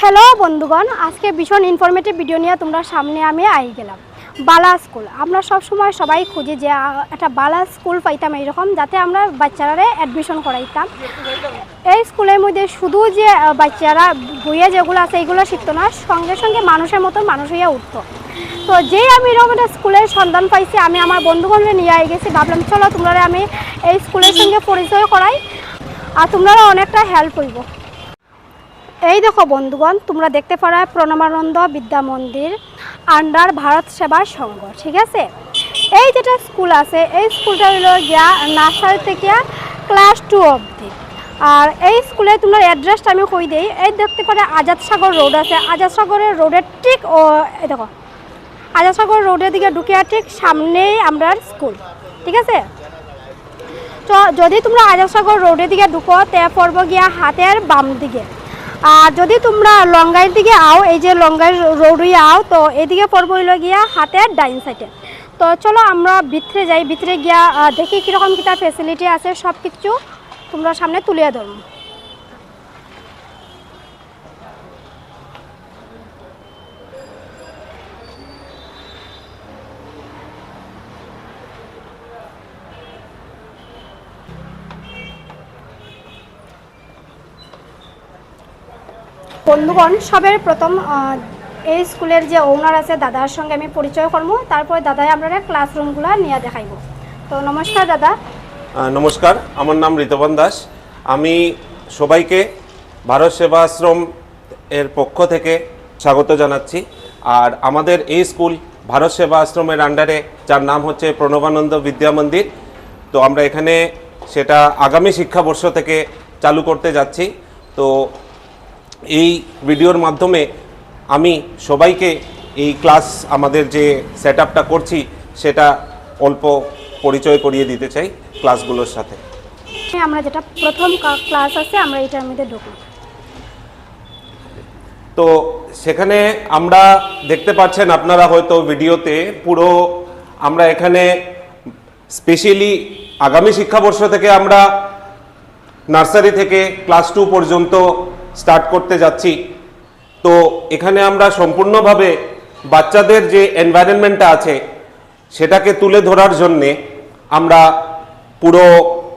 Hello বন্ধুগণ আজকে ভীষণ ইনফরমেটিভ ভিডিও নিয়ে তোমরা সামনে আমি আই গেলাম। বালা স্কুল আমরা সব সময় সবাই খুঁজি যে একটা বালা স্কুল পাইতাম এইরকম যাতে আমরা বাচ্চারা অ্যাডমিশন করাইতাম। এই স্কুলের মধ্যে শুধু যে বাচ্চারা বইয়ে যেগুলো আছে এইগুলো শিখতো না সঙ্গে সঙ্গে মানুষের মতো মানুষ হইয়া উঠতো। তো যেই আমি এরকম একটা স্কুলের সন্ধান পাইছি আমি আমার বন্ধুগণকে নিয়ে আই গেছি ভাবলাম চলো তোমরা আমি এই স্কুলের সঙ্গে পরিচয় করাই আর তোমরা অনেকটা হেল্প হইব। এই দেখো বন্ধুগণ, তোমরা দেখতে পারো প্রণমানন্দ বিদ্যা মন্দির আন্ডার ভারত সেবা সংঘ, ঠিক আছে? এই যেটা স্কুল আছে, এই স্কুলটা হলো গিয়া নার্সারি থেকে ক্লাস টু অবধি। আর এই স্কুলে তোমার অ্যাড্রেসটা আমি কই দিই, এই দেখতে পারে আজাদ সাগর রোড আছে। আজাদ সাগরের রোডের ঠিক ও, এই দেখো, আজাদ সাগর রোডের দিকে ঢুকিয়া ঠিক সামনেই আমরা স্কুল, ঠিক আছে? তো যদি তোমরা আজাদসাগর রোডের দিকে ঢুকো, তে পড়ব গিয়া হাতের বাম দিকে। আর যদি তোমরা লঙ্গাইয়ের দিকে আও, এই যে লঙ্গাই রোডই আও, তো এদিকে পড়ব হইল গিয়া হাতের ডাইন সাইডে তো চলো আমরা ভিতরে যাই, ভিতরে গিয়া দেখি কীরকম কীটা ফেসিলিটি আছে সব কিছু তোমরা সামনে তুলিয়া ধরো। বন্ধুগণ, সবের প্রথম এই স্কুলের যে ওনার আছে, দাদার সঙ্গে আমি পরিচয় করব। তারপরে দাদাই আমরা ক্লাসরুমগুলো নিয়ে দেখাইব। তো নমস্কার, দাদা। নমস্কার। আমার নাম ঋতবান দাস। আমি সবাইকে ভারত সেবাশ্রম এর পক্ষ থেকে স্বাগত জানাচ্ছি। আর আমাদের এই স্কুল ভারত সেবা আশ্রমের আন্ডারে যার নাম হচ্ছে প্রণবানন্দ বিদ্যা মন্দির। তো আমরা এখানে সেটা আগামী শিক্ষাবর্ষ থেকে চালু করতে যাচ্ছি। তো এই ভিডিওর মাধ্যমে আমি সবাইকে এই ক্লাস আমাদের যে সেট করছি সেটা অল্প পরিচয় করিয়ে দিতে চাই ক্লাসগুলোর সাথে। আমরা যেটা প্রথম ক্লাস আছে আমরা এটার মধ্যে ঢুকবো। তো সেখানে আমরা দেখতে পাচ্ছেন আপনারা হয়তো ভিডিওতে পুরো আমরা এখানে স্পেশালি আগামী শিক্ষাবর্ষ থেকে আমরা নার্সারি থেকে ক্লাস টু পর্যন্ত স্টার্ট করতে যাচ্ছি। তো এখানে আমরা সম্পূর্ণভাবে বাচ্চাদের যে এনভায়রনমেন্টটা আছে, সেটাকে তুলে ধরার জন্যে আমরা পুরো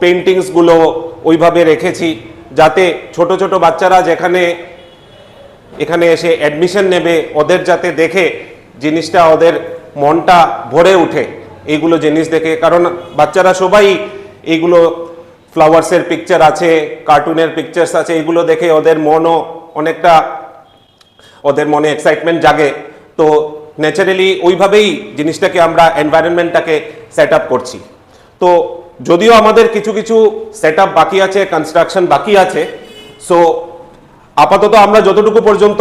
পেন্টিংসগুলো ওইভাবে রেখেছি, যাতে ছোট ছোট বাচ্চারা যেখানে, এখানে এসে অ্যাডমিশন নেবে, ওদের যাতে দেখে জিনিসটা ওদের মনটা ভরে ওঠে, এইগুলো জিনিস দেখে। কারণ বাচ্চারা সবাই এইগুলো ফ্লাওয়ার্সের পিকচার আছে কার্টুনের পিকচার্স আছে, এগুলো দেখে ওদের মনও অনেকটা, ওদের মনে এক্সাইটমেন্ট জাগে। তো ন্যাচারালি ওইভাবেই জিনিসটাকে আমরা এনভায়রনমেন্টটাকে সেট আপ করছি। তো যদিও আমাদের কিছু কিছু সেট বাকি আছে কনস্ট্রাকশন বাকি আছে সো আপাতত আমরা যতটুকু পর্যন্ত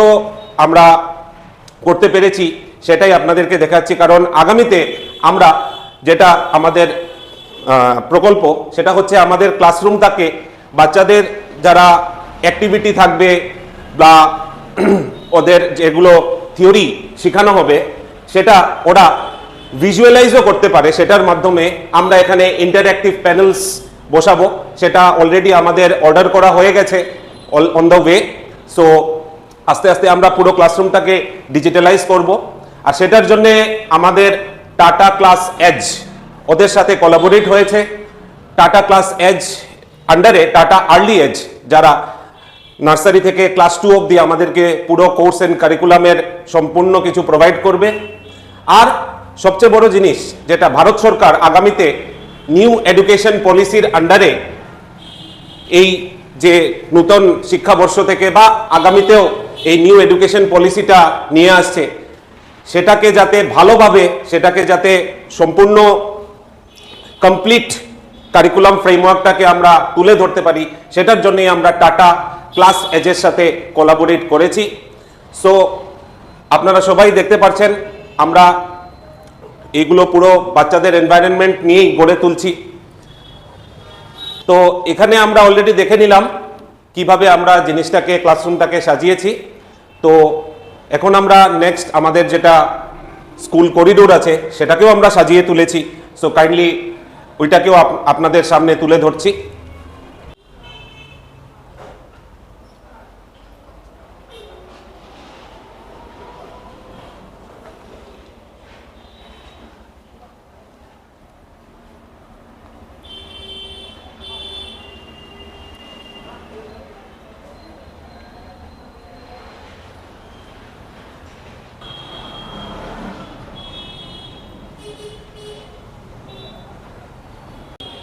আমরা করতে পেরেছি, সেটাই আপনাদেরকে দেখাচ্ছি। কারণ আগামীতে আমরা যেটা আমাদের প্রকল্প, সেটা হচ্ছে আমাদের ক্লাসরুমটাকে বাচ্চাদের যারা অ্যাক্টিভিটি থাকবে বা ওদের যেগুলো থিওরি শেখানো হবে, সেটা ওরা ভিজুয়ালাইজও করতে পারে। সেটার মাধ্যমে আমরা এখানে ইন্টারঅ্যাক্টিভ প্যানেলস বসাবো। সেটা অলরেডি আমাদের অর্ডার করা হয়ে গেছে অন দ্য ওয়ে সো আস্তে আস্তে আমরা পুরো ক্লাসরুমটাকে ডিজিটালাইজ করব। আর সেটার জন্যে আমাদের টাটা ক্লাস এজ ওদের সাথে কোলাবোরেট হয়েছে। টাটা ক্লাস এজ আন্ডারে টাটা আর্লি এজ যারা নার্সারি থেকে ক্লাস টু অবধি আমাদেরকে পুরো কোর্স অ্যান্ড কারিকুলামের সম্পূর্ণ কিছু প্রোভাইড করবে। আর সবচেয়ে বড় জিনিস, যেটা ভারত সরকার আগামীতে নিউ এডুকেশন পলিসির আন্ডারে এই যে নূতন শিক্ষাবর্ষ থেকে বা আগামীতেও এই নিউ এডুকেশন পলিসিটা নিয়ে আসছে, সেটাকে যাতে ভালোভাবে, সেটাকে যাতে সম্পূর্ণ কমপ্লিট কারিকুলাম ফ্রেমওয়ার্কটাকে আমরা তুলে ধরতে পারি। সেটার জন্যই আমরা টাটা ক্লাস এজের সাথে কোলাবোরেট করেছি। সো আপনারা সবাই দেখতে পাচ্ছেন আমরা এগুলো পুরো বাচ্চাদের এনভায়রনমেন্ট নিয়েই গড়ে তুলছি। তো, এখানে আমরা অলরেডি দেখে নিলাম কীভাবে আমরা জিনিসটাকে ক্লাসরুমটাকে সাজিয়েছি। তো, এখন আমরা নেক্সট আমাদের যেটা স্কুল করিডোর আছে, সেটাকেও আমরা সাজিয়ে তুলেছি। সো কাইন্ডলি ওইটাকেও আপ- আপনাদের সামনে তুলে ধরছি।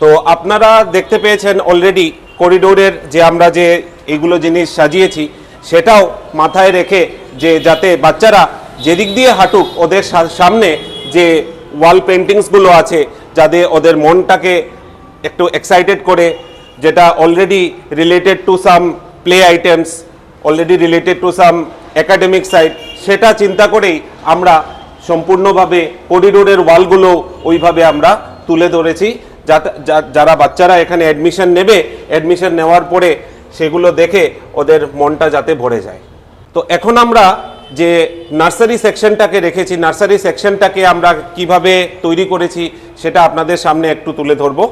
তো আপনারা দেখতে পেয়েছেন অলরেডি করিডোরের যে আমরা যে এগুলো জিনিস সাজিয়েছি, সেটাও মাথায় রেখে যে যাতে বাচ্চারা যেদিক দিয়ে হাঁটুক, ওদের সামনে যে ওয়াল পেন্টিংসগুলো আছে, যাতে ওদের মনটাকে একটু এক্সাইটেড করে, যেটা already related to some play items already related to some academic side সেটা চিন্তা করেই আমরা সম্পূর্ণভাবে করিডোরের ওয়ালগুলো ওইভাবে আমরা তুলে ধরেছি। যারা বাচ্চারা এখানে অ্যাডমিশন নেবে অ্যাডমিশন নেওয়ার পরে সেগুলো দেখে ওদের মনটা যাতে ভরে যায়। তো এখন আমরা যে নার্সারি সেকশনটাকে রেখেছি, নার্সারি সেকশনটাকে আমরা কীভাবে তৈরি করেছি সেটা আপনাদের সামনে একটু তুলে ধরবো।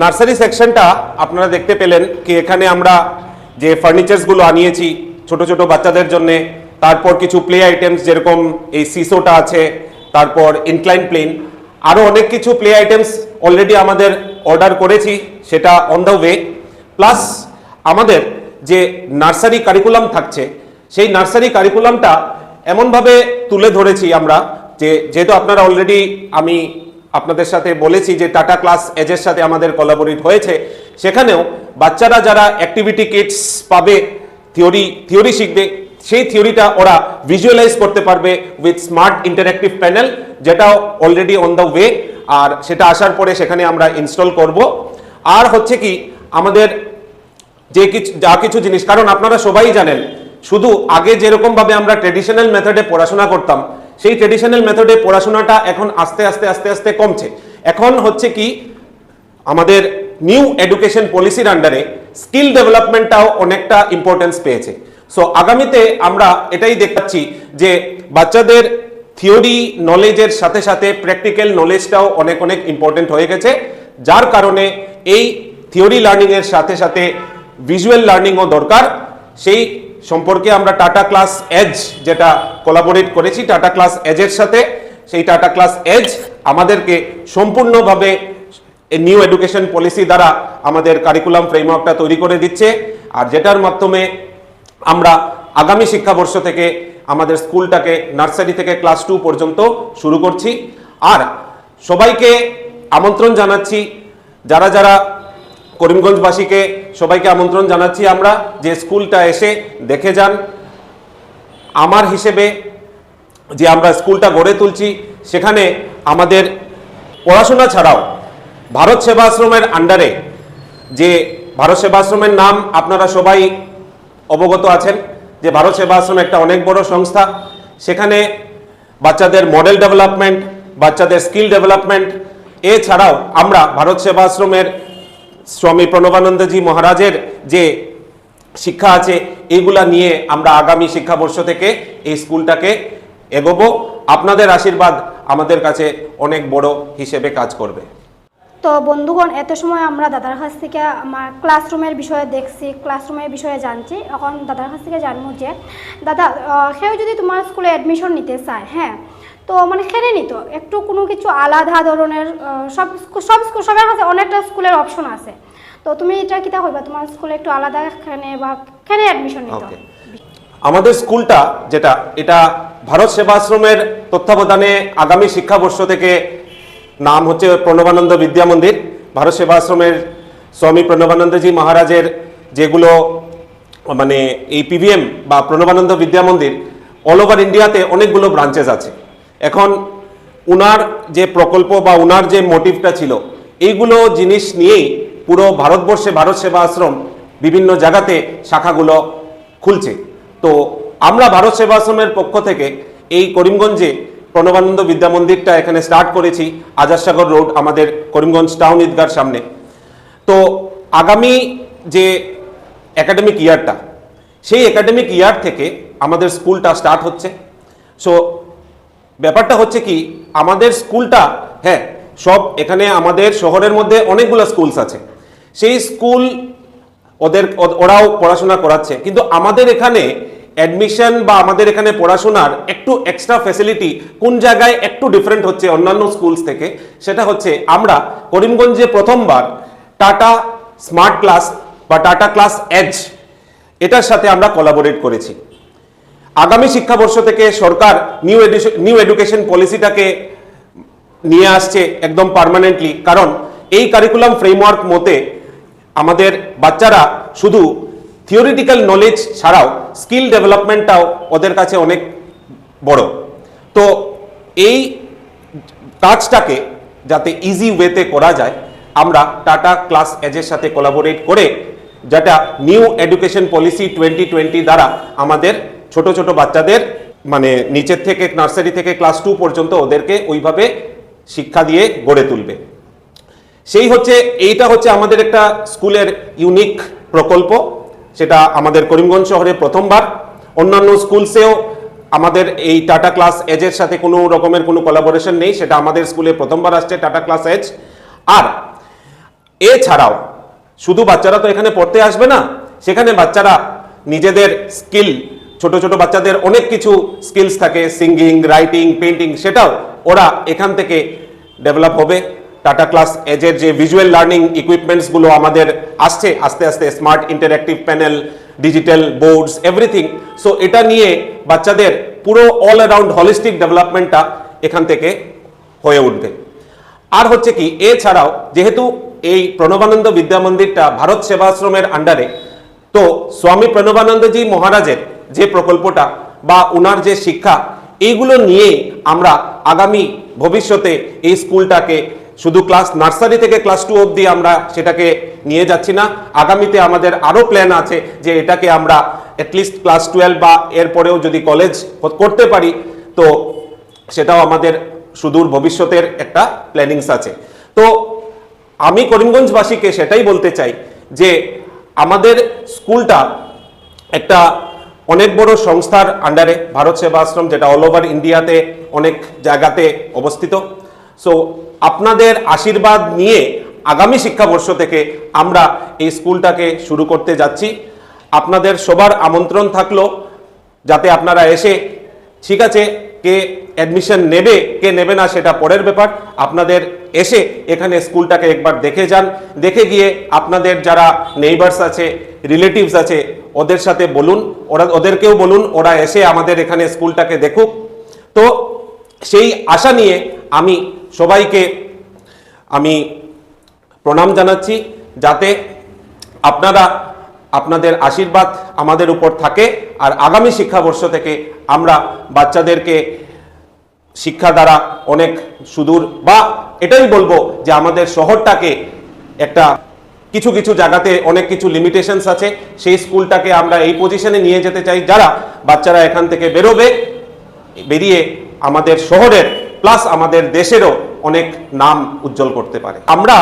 নার্সারি সেকশনটা আপনারা দেখতে পেলেন কি এখানে আমরা যে ফার্নিচার্সগুলো আনিয়েছি, ছোট ছোট বাচ্চাদের জন্য, তারপর কিছু প্লে আইটেমস যেরকম এই সিসোটা আছে, তারপর ইনক্লাইন প্লেন আরও অনেক কিছু প্লে আইটেমস অলরেডি আমাদের অর্ডার করেছি, সেটা অন দ্য ওয়ে প্লাস আমাদের যে নার্সারি কারিকুলাম থাকছে, সেই নার্সারি কারিকুলামটা এমনভাবে তুলে ধরেছি আমরা যে, যেহেতু আপনারা অলরেডি আমি আপনাদের সাথে বলেছি যে টাটা ক্লাস এজের সাথে আমাদের কোলাবোরেট হয়েছে। সেখানেও বাচ্চারা যারা অ্যাক্টিভিটি কিটস পাবে থিওরি থিওরি শিখবে, সেই থিওরিটা ওরা ভিজুয়ালাইজ করতে পারবে উইথ স্মার্ট ইন্টারঅ্যাক্টিভ প্যানেল যেটাও অলরেডি অন দ্য ওয়ে আর সেটা আসার পরে সেখানে আমরা ইনস্টল করব। আর হচ্ছে কি, আমাদের যে কিছু, যা কিছু জিনিস, কারণ আপনারা সবাই জানেন, শুধু আগে যেরকমভাবে আমরা ট্রেডিশনাল মেথডে পড়াশোনা করতাম সেই ট্রেডিশনাল মেথডে পড়াশোনাটা এখন আস্তে আস্তে আস্তে আস্তে কমছে। এখন হচ্ছে কি, আমাদের নিউ এডুকেশন পলিসির আন্ডারে স্কিল ডেভেলপমেন্টটাও অনেকটা ইম্পর্টেন্স পেয়েছে। সো আগামীতে আমরা এটাই দেখাচ্ছি যে বাচ্চাদের থিওরি নলেজের সাথে সাথে প্র্যাকটিক্যাল নলেজটাও অনেক অনেক ইম্পর্টেন্ট হয়ে গেছে। যার কারণে এই থিওরি লার্নিংয়ের সাথে সাথে ভিজুয়াল লার্নিংও দরকার। সেই সম্পর্কে আমরা টাটা ক্লাস এজ যেটা কোলাবোরেট করেছি টাটা ক্লাস এজের সাথে, সেই টাটা ক্লাস এজ আমাদেরকে সম্পূর্ণভাবে নিউ এডুকেশন পলিসি দ্বারা আমাদের কারিকুলাম ফ্রেমওয়ার্কটা তৈরি করে দিচ্ছে। আর যেটার মাধ্যমে আমরা আগামী শিক্ষাবর্ষ থেকে আমাদের স্কুলটাকে নার্সারি থেকে ক্লাস টু পর্যন্ত শুরু করছি। আর সবাইকে আমন্ত্রণ জানাচ্ছি, যারা যারা করিমগঞ্জবাসীকে সবাইকে আমন্ত্রণ জানাচ্ছি আমরা যে স্কুলটা এসে দেখে যান। আমার হিসেবে যে আমরা স্কুলটা গড়ে তুলছি, সেখানে আমাদের পড়াশোনা ছাড়াও ভারত সেবাশ্রমের আন্ডারে যে ভারত সেবাশ্রমের নাম আপনারা সবাই অবগত আছেন, যে ভারত সেবাশ্রম একটা অনেক বড় সংস্থা। সেখানে বাচ্চাদের মডেল ডেভেলপমেন্ট বাচ্চাদের স্কিল ডেভেলপমেন্ট এছাড়াও আমরা ভারত সেবাশ্রমের স্বামী প্রণবানন্দজি মহারাজের যে শিক্ষা আছে, এগুলা নিয়ে আমরা আগামী শিক্ষাবর্ষ থেকে এই স্কুলটাকে এগোবো। আপনাদের আশীর্বাদ আমাদের কাছে অনেক বড় হিসেবে কাজ করবে। তো বন্ধুগণ, এত সময় আমরা দাদার কাছ থেকে আমার ক্লাসরুমের বিষয়ে দেখছি ক্লাসরুমের বিষয়ে জানছি। এখন দাদার কাছ থেকে জানব যে, দাদা কেউ যদি তোমার স্কুলে অ্যাডমিশন নিতে চায় হ্যাঁ তো মানে খেলে নিত। একটু কোনো কিছু আলাদা ধরনের সব সব সবার কাছে অনেকটা স্কুলের অপশন আছে। তো তুমি এটা কিতা হইবা তোমার স্কুলে একটু আলাদা খেনে বা খেনে অ্যাডমিশন নিত. আমাদের স্কুলটা যেটা, এটা ভারত সেবাশ্রমের তত্ত্বাবধানে আগামী শিক্ষাবর্ষ থেকে নাম হচ্ছে প্রণবানন্দ বিদ্যা মন্দির ভারত সেবাশ্রমের স্বামী প্রণবানন্দজি মহারাজের যেগুলো মানে এই পিভিএম বা প্রণবানন্দ বিদ্যা মন্দির অল ওভার ইন্ডিয়াতে অনেকগুলো ব্রাঞ্চেস আছে। এখন উনার যে প্রকল্প বা উনার যে মোটিভটা ছিল, এইগুলো জিনিস নিয়েই পুরো ভারতবর্ষে ভারত সেবা আশ্রম বিভিন্ন জায়গাতে শাখাগুলো খুলছে। তো আমরা ভারত সেবা আশ্রমের পক্ষ থেকে এই করিমগঞ্জে প্রণবানন্দ বিদ্যা মন্দিরটা এখানে স্টার্ট করেছি আজারসাগর রোড, আমাদের করিমগঞ্জ টাউন ঈদগার সামনে। তো আগামী যে একাডেমিক ইয়ারটা সেই একাডেমিক ইয়ার থেকে আমাদের স্কুলটা স্টার্ট হচ্ছে। সো ব্যাপারটা হচ্ছে কি, আমাদের স্কুলটা হ্যাঁ সব এখানে আমাদের শহরের মধ্যে অনেকগুলো স্কুলস আছে। সেই স্কুল ওদের, ওরাও পড়াশোনা করাচ্ছে। কিন্তু আমাদের এখানে অ্যাডমিশন বা আমাদের এখানে পড়াশোনার একটু এক্সট্রা ফ্যাসিলিটি কোন জায়গায় একটু ডিফারেন্ট হচ্ছে অন্যান্য স্কুলস থেকে, সেটা হচ্ছে আমরা করিমগঞ্জে প্রথমবার টাটা স্মার্ট ক্লাস বা টাটা ক্লাস এজ এটার সাথে আমরা কোলাবোরেট করেছি। আগামী শিক্ষাবর্ষ থেকে সরকার নিউ নিউ এডুকেশন পলিসিটাকে নিয়ে আসছে একদম পার্মানেন্টলি কারণ এই কারিকুলাম ফ্রেমওয়ার্ক মতে আমাদের বাচ্চারা শুধু থিওরিটিক্যাল নলেজ ছাড়াও স্কিল ডেভেলপমেন্টটাও ওদের কাছে অনেক বড়। তো এই কাজটাকে যাতে ইজি ওয়েতে করা যায়, আমরা টাটা ক্লাস এজের সাথে কোলাবোরেট করে যেটা new education policy twenty twenty দ্বারা আমাদের ছোট ছোট বাচ্চাদের মানে নিচের থেকে নার্সারি থেকে ক্লাস টু পর্যন্ত ওদেরকে ওইভাবে শিক্ষা দিয়ে গড়ে তুলবে। সেই হচ্ছে, এইটা হচ্ছে আমাদের একটা স্কুলের ইউনিক প্রকল্প, সেটা আমাদের করিমগঞ্জ শহরে প্রথমবার। অন্যান্য স্কুলসেও আমাদের এই টাটা ক্লাস এজের সাথে কোনো রকমের কোনো কোলাবোরেশন নেই, সেটা আমাদের স্কুলে প্রথমবার আসছে টাটা ক্লাস এজ। আর এছাড়াও, শুধু বাচ্চারা তো এখানে পড়তে আসবে না, সেখানে বাচ্চারা নিজেদের স্কিল ছোট ছোট বাচ্চাদের অনেক কিছু স্কিলস থাকে সিঙ্গিং রাইটিং পেন্টিং সেটাও ওরা এখান থেকে ডেভেলপ হবে। টাটা ক্লাস এজের যে ভিজুয়াল লার্নিং ইকুইপমেন্টসগুলো আমাদের আসছে, আস্তে আস্তে smart interactive panel digital boards everything so এটা নিয়ে বাচ্চাদের পুরো অল অ্যারাউন্ড হলিস্টিক ডেভেলপমেন্টটা এখান থেকে হয়ে উঠবে। আর হচ্ছে কি, এছাড়াও যেহেতু এই প্রণবানন্দ বিদ্যা মন্দিরটা ভারত সেবাশ্রমের আন্ডারে তো স্বামী প্রণবানন্দজি মহারাজের যে প্রকল্পটা বা ওনার যে শিক্ষা, এইগুলো নিয়ে আমরা আগামী ভবিষ্যতে এই স্কুলটাকে শুধু ক্লাস নার্সারি থেকে ক্লাস টু অবধি আমরা সেটাকে নিয়ে যাচ্ছি না। আগামীতে আমাদের আরও প্ল্যান আছে যে এটাকে আমরা অ্যাটলিস্ট ক্লাস টুয়েলভ বা এরপরেও যদি কলেজ করতে পারি, তো সেটাও আমাদের সুদূর ভবিষ্যতের একটা প্ল্যানিংস আছে। তো আমি করিমগঞ্জবাসীকে সেটাই বলতে চাই যে আমাদের স্কুলটা একটা অনেক বড় সংস্থার আন্ডারে ভারত সেবা আশ্রম, যেটা অল ওভার ইন্ডিয়াতে অনেক জায়গাতে অবস্থিত। সো আপনাদের আশীর্বাদ নিয়ে আগামী শিক্ষাবর্ষ থেকে আমরা এই স্কুলটাকে শুরু করতে যাচ্ছি। আপনাদের সবার আমন্ত্রণ থাকল, যাতে আপনারা এসে, ঠিক আছে, কে অ্যাডমিশন নেবে, কে নেবে না সেটা পরের ব্যাপার। আপনাদের এসে এখানে স্কুলটাকে একবার দেখে যান। দেখে গিয়ে আপনাদের যারা নেইবার্স আছে রিলেটিভস আছে ওদের সাথে বলুন, ওরা, ওদেরকেও বলুন, ওরা এসে আমাদের এখানে স্কুলটাকে দেখুক। তো সেই আশা নিয়ে আমি সবাইকে আমি প্রণাম জানাচ্ছি, যাতে আপনারা আপনাদের আশীর্বাদ আমাদের উপর থাকে, আর আগামী শিক্ষাবর্ষ থেকে আমরা বাচ্চাদেরকে শিক্ষা দ্বারা অনেক সুদূর, বা এটাই বলব যে আমাদের শহরটাকে একটা কিছু কিছু জায়গাতে অনেক কিছু লিমিটেশনস আছে। সেই স্কুলটাকে আমরা এই পজিশনে নিয়ে যেতে চাই। যারা বাচ্চারা এখান থেকে বেরোবে, বেরিয়ে আমাদের শহরের প্লাস আমাদের দেশেরও অনেক নাম উজ্জ্বল করতে পারে। আমরা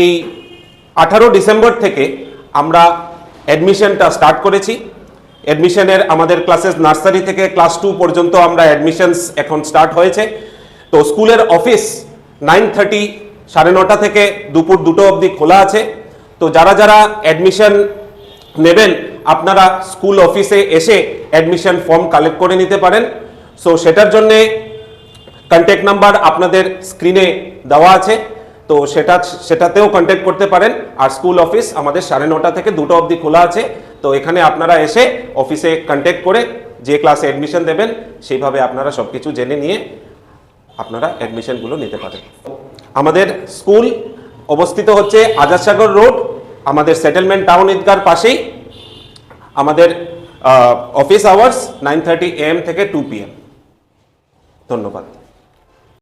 এই আঠারো ডিসেম্বর থেকে আমরা অ্যাডমিশনটা স্টার্ট করেছি। অ্যাডমিশনের আমাদের ক্লাসেস নার্সারি থেকে ক্লাস টু পর্যন্ত আমরা অ্যাডমিশনস এখন স্টার্ট হয়েছে। তো স্কুলের অফিস নাইন থার্টি সাড়ে নটা থেকে দুপুর দুটো অবধি খোলা আছে। তো যারা যারা অ্যাডমিশন নেবেন, আপনারা স্কুল অফিসে এসে অ্যাডমিশন ফর্ম কালেক্ট করে নিতে পারেন। সো সেটার জন্যে কন্ট্যাক্ট নাম্বার আপনাদের স্ক্রিনে দেওয়া আছে। তো সেটা, সেটাতেও কন্ট্যাক্ট করতে পারেন। আর স্কুল অফিস আমাদের সাড়ে নটা থেকে দুটো অবধি খোলা আছে। তো এখানে আপনারা এসে অফিসে কন্ট্যাক্ট করে যে ক্লাসে অ্যাডমিশন দেবেন, সেইভাবে আপনারা সব কিছু জেনে নিয়ে আপনারা অ্যাডমিশনগুলো নিতে পারেন। আমাদের স্কুল অবস্থিত হচ্ছে আজাদসাগর রোড, আমাদের সেটেলমেন্ট টাউন ঈদগার পাশেই, আমাদের office hours nine thirty AM থেকে টু পিএম ধন্যবাদ।